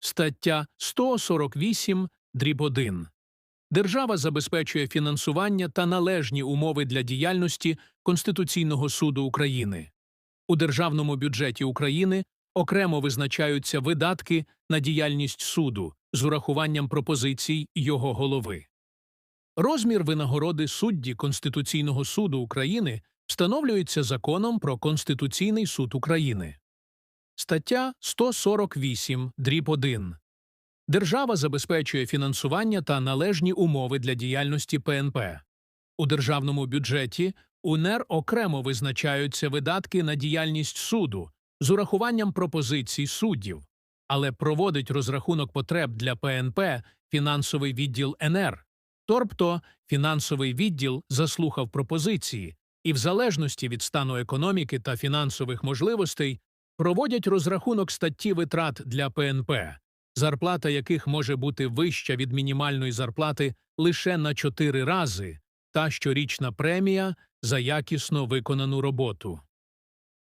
Стаття 148 дріб 1. Держава забезпечує фінансування та належні умови для діяльності Конституційного суду України. У Державному бюджеті України окремо визначаються видатки на діяльність суду з урахуванням пропозицій його голови. Розмір винагороди судді Конституційного суду України встановлюється Законом про Конституційний суд України. Стаття 148 дріб 1. Держава забезпечує фінансування та належні умови для діяльності ПНП. У державному бюджеті УНР окремо визначаються видатки на діяльність суду з урахуванням пропозицій суддів, але проводить розрахунок потреб для ПНП фінансовий відділ НР. Тобто фінансовий відділ заслухав пропозиції і, в залежності від стану економіки та фінансових можливостей, проводять розрахунок статті витрат для ПНП, зарплата яких може бути вища від мінімальної зарплати лише на 4 рази, та щорічна премія за якісно виконану роботу.